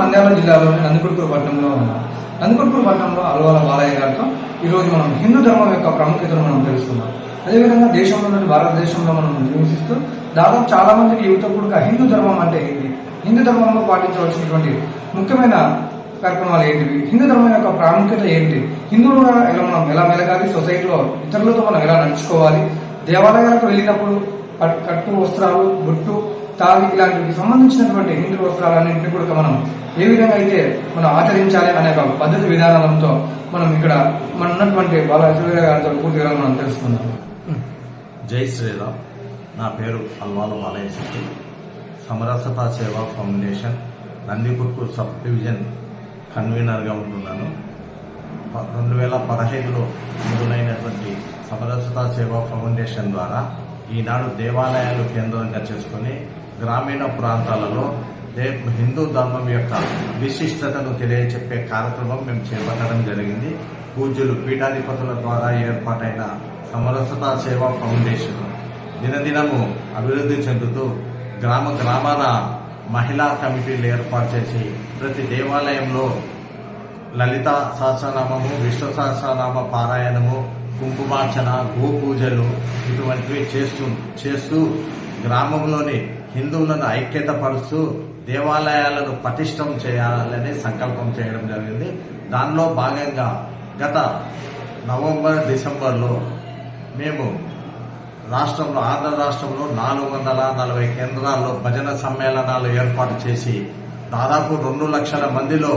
జిల్లాలోని నందికొట్కూరు పట్టణంలో ఉన్నాం నందికొట్కూరు పట్టణంలో అలవాల బాలయ్య గారితో ఈరోజు మనం హిందూ ధర్మం యొక్క ప్రాముఖ్యతను మనం తెలుసుకుందాం. అదేవిధంగా దేశంలో నుండి భారతదేశంలో మనం నివసిస్తూ దాదాపు చాలా మందికి యువత కూడా హిందూ ధర్మం అంటే ఏంటి? హిందూ ధర్మంలో పాటించవలసినటువంటి ముఖ్యమైన కార్యక్రమాలు ఏంటివి? హిందూ ధర్మం యొక్క ప్రాముఖ్యత ఏంటి? హిందువులుగా ఎలా మనం ఎలా మెలగాలి? సొసైటీలో ఇతరులతో మనం ఎలా నడుచుకోవాలి? దేవాలయాలకు వెళ్ళినప్పుడు కట్టు వస్త్రాలు బొట్టు తాగి ఇలాంటివి సంబంధించినటువంటి హిందూ వస్త్రాలన్నింటినీ కూడా మనం ఏ విధంగా అయితే మనం ఆచరించాలి అనే ఒక పద్ధతి విధానాలతో మనం ఇక్కడ మన ఉన్నటువంటి బాలసూర్య గారితో పూర్తిగా మనం తెలుసుకుందాం. జై శ్రీరామ్. నా పేరు అల్వాల బాలయ్య శెట్టి. సమరసత సేవా ఫౌండేషన్ నందికుట్కు సబ్ డివిజన్ కన్వీనర్గా ఉంటున్నాను. ప- రెండు వేల పదహైదులో మొదలైనటువంటి సమరసత సేవా ఫౌండేషన్ ద్వారా ఈనాడు దేవాలయాలు కేంద్రంగా చేసుకుని గ్రామీణ ప్రాంతాలలో దే హిందూ ధర్మం యొక్క విశిష్టతను తెలియచెప్పే కార్యక్రమం మేము చేపట్టడం జరిగింది. పూజ్యులు పీఠాధిపతుల ద్వారా ఏర్పాటైన సమరసత సేవా ఫౌండేషన్ దినదినము అభివృద్ధి చెందుతూ గ్రామ గ్రామాన మహిళా కమిటీలు ఏర్పాటు చేసి ప్రతి దేవాలయంలో లలిత సహస్రనామము విష్ణు సహస్రనామ పారాయణము కుంకుమార్చన గోపూజలు ఇటువంటివి చేస్తూ చేస్తూ గ్రామంలోని హిందువులను ఐక్యత పరుస్తూ దేవాలయాలను పటిష్టం చేయాలని సంకల్పం చేయడం జరిగింది. దానిలో భాగంగా గత నవంబర్ డిసెంబర్లో మేము రాష్ట్రంలో ఆంధ్ర రాష్ట్రంలో నాలుగు వందల నలభై కేంద్రాల్లో భజన సమ్మేళనాలు ఏర్పాటు చేసి దాదాపు రెండు లక్షల మందిలో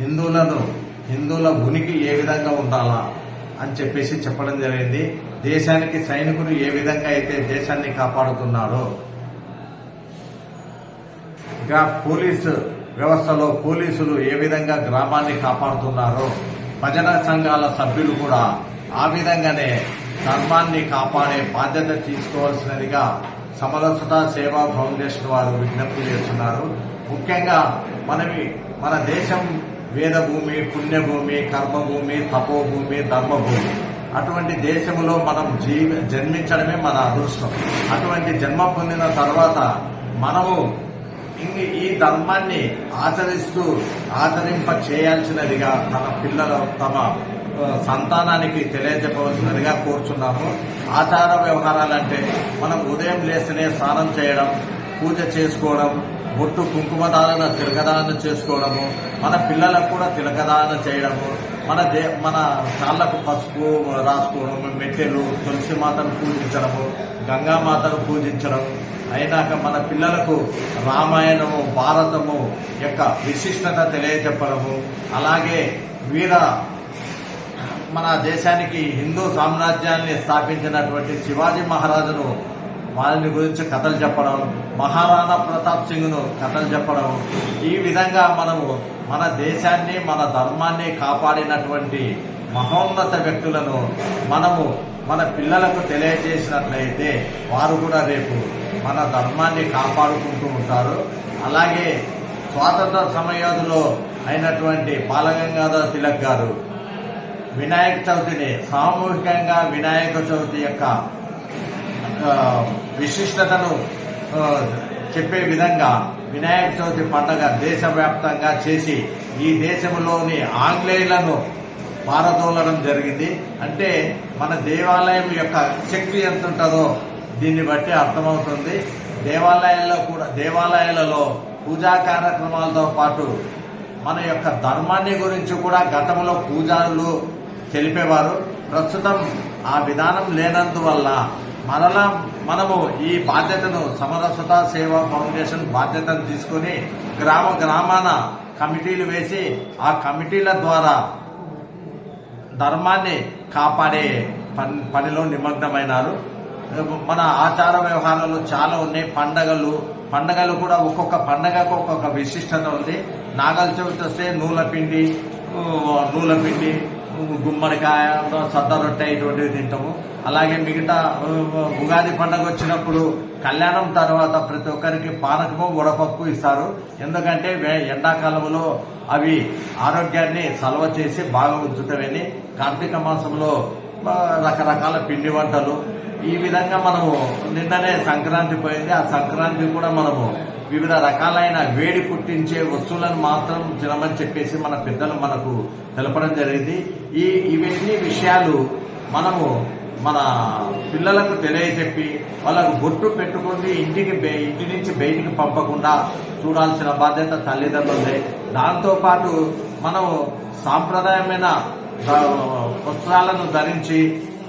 హిందువులను హిందువుల ఉనికి ఏ విధంగా ఉండాలా అని చెప్పేసి చెప్పడం జరిగింది. దేశానికి సైనికులు ఏ విధంగా అయితే దేశాన్ని కాపాడుతున్నారో ఇంకా పోలీసు వ్యవస్థలో పోలీసులు ఏ విధంగా గ్రామాన్ని కాపాడుతున్నారో భజన సంఘాల సభ్యులు కూడా ఆ విధంగానే ధర్మాన్ని కాపాడే బాధ్యత తీసుకోవాల్సినదిగా సమరసత సేవా ఫౌండేషన్ వారు విజ్ఞప్తి చేస్తున్నారు. ముఖ్యంగా మనవి మన దేశం వేదభూమి పుణ్యభూమి కర్మభూమి తపోభూమి ధర్మభూమి. అటువంటి దేశంలో మనం జీవ జన్మించడమే మన అదృష్టం. అటువంటి జన్మ పొందిన తర్వాత మనము ఇంక ఈ ధర్మాన్ని ఆచరిస్తూ ఆచరింప చేయాల్సినదిగా తన పిల్లల తమ సంతానానికి తెలియజెప్పవలసినదిగా కోరుచున్నాము. ఆచార వ్యవహారాలంటే మనం ఉదయం లేస్తేనే స్నానం చేయడం పూజ చేసుకోవడం బొట్టు కుంకుమదాన తిలకదాన చేసుకోవడము మన పిల్లలకు కూడా తిలకదాన చేయడము మన దే మన కాళ్ళకు పసుపు రాసుకోవడము మెట్టెలు తులసి మాతను పూజించడము గంగామాతను పూజించడం అయినాక మన పిల్లలకు రామాయణము భారతము యొక్క విశిష్టత తెలియజెప్పడము అలాగే వీర మన దేశానికి హిందూ సామ్రాజ్యాన్ని స్థాపించినటువంటి శివాజీ మహారాజును వారిని గురించి కథలు చెప్పడం మహారాణా ప్రతాప్ సింగ్ను కథలు చెప్పడం. ఈ విధంగా మనము మన దేశాన్ని మన ధర్మాన్ని కాపాడినటువంటి మహోన్నత వ్యక్తులను మనము మన పిల్లలకు తెలియజేసినట్లయితే వారు కూడా రేపు మన ధర్మాన్ని కాపాడుకుంటూ ఉంటారు. అలాగే స్వాతంత్ర సమయాధిలో అయినటువంటి బాలగంగాధర తిలక్ గారు వినాయక చవితిని సామూహికంగా వినాయక చవితి యొక్క విశిష్టతను చెప్పే విధంగా వినాయక చవితి పండుగ దేశవ్యాప్తంగా చేసి ఈ దేశంలోని ఆంగ్లేయులను పారదోలడం జరిగింది. అంటే మన దేవాలయం యొక్క శక్తి ఎంత ఉంటుందో దీన్ని బట్టి అర్థమవుతుంది. దేవాలయాల్లో కూడా దేవాలయాలలో పూజా కార్యక్రమాలతో పాటు మన యొక్క ధర్మాన్ని గురించి కూడా గతంలో పూజారులు తెలిపేవారు. ప్రస్తుతం ఆ విధానం లేనందువల్ల మరలా మనము ఈ బాధ్యతను సమరసత సేవా ఫౌండేషన్ బాధ్యతను తీసుకుని గ్రామ గ్రామాన కమిటీలు వేసి ఆ కమిటీల ద్వారా ధర్మాన్ని కాపాడే పని పనిలో నిమగ్నమైనారు. మన ఆచార వ్యవహారాలు చాలా ఉన్నాయి. పండగలు పండగలు కూడా ఒక్కొక్క పండగకు ఒక్కొక్క విశిష్టత ఉంది. నాగల చవితి వస్తే నూల పిండి నూల పిండి గుమ్మడికాయ సద్ద రొట్టె ఇటువంటివి తింటాము. అలాగే మిగతా ఉగాది పండగ వచ్చినప్పుడు కళ్యాణం తర్వాత ప్రతి ఒక్కరికి పానకము వడపప్పు ఇస్తారు. ఎందుకంటే ఎండాకాలంలో అవి ఆరోగ్యాన్ని సలవ చేసి బాగా ఉంచుతామని కార్తీక మాసంలో రకరకాల పిండి వంటలు. ఈ విధంగా మనము నిన్ననే సంక్రాంతి పోయింది. ఆ సంక్రాంతి కూడా మనము వివిధ రకాలైన వేడి పుట్టించే వస్తువులను మాత్రం తినమని చెప్పేసి మన పెద్దలు మనకు తెలపడం జరిగింది. ఈ ఇవన్నీ విషయాలు మనము మన పిల్లలకు తెలియచెప్పి వాళ్ళకు బొట్టు పెట్టుకుని ఇంటికి ఇంటి నుంచి బయటికి పంపకుండా చూడాల్సిన బాధ్యత తల్లిదండ్రులదే. దాంతోపాటు మనము సాంప్రదాయమైన వస్త్రాలను ధరించి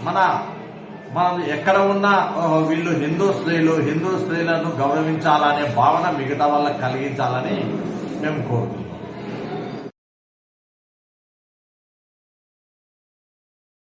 మన మనం ఎక్కడ ఉన్నా వీళ్ళు హిందూ స్త్రీలు హిందూ స్త్రీలను గౌరవించాలనే భావన మిగతా వాళ్ళకి కలిగించాలని మేము కోరుతున్నాం.